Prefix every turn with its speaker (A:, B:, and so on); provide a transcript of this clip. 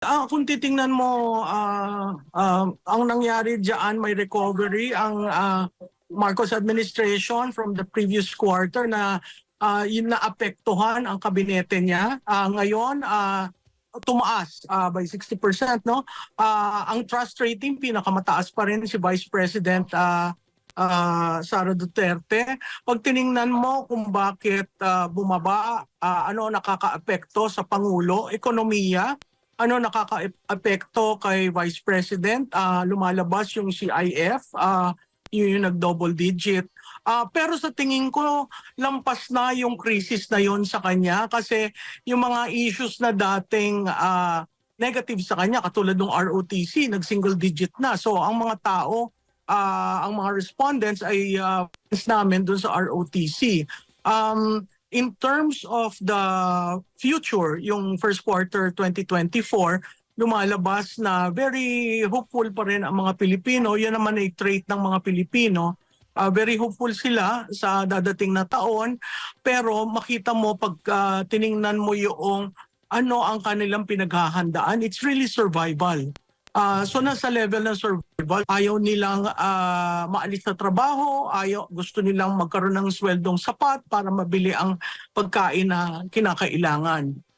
A: Ah, kung titingnan mo, ah, ah, ang nangyari diyan may recovery ang ah, Marcos administration from the previous quarter na ah, yun na apektuhan ang kabinete niya. Ah, ngayon, ah, tumaas ah, by 60%, no? Ah, ang trust rating pinakamataas pa rin si Vice President ah, ah, Sara Duterte. Pag tiningnan mo kung bakit ah, bumaba, ah, ano nakakaapekto sa pangulo, ekonomiya, ano nakaka-epekto kay Vice President, ah, lumalabas yung CIF, ah, yun yung nag-double digit. Ah, pero sa tingin ko, lampas na yung crisis na yon sa kanya kasi yung mga issues na dating ah, negative sa kanya, katulad ng ROTC, nag-single digit na. So ang mga tao, ah, ang mga respondents ay uh, namin dun sa ROTC. Um, in terms of the future, yung first quarter 2024, lumalabas na very hopeful pa rin ang mga Pilipino. Yan naman ay trait ng mga Pilipino. Ah, very hopeful sila sa dadating na taon. Pero makita mo pag ah, tiningnan mo yung ano ang kanilang pinaghahandaan, it's really survival. Ah, so nasa level ng survival, ayaw nilang ah, maalis sa trabaho, ayaw gusto nilang magkaroon ng sweldong sapat para mabili ang pagkain na kinakailangan.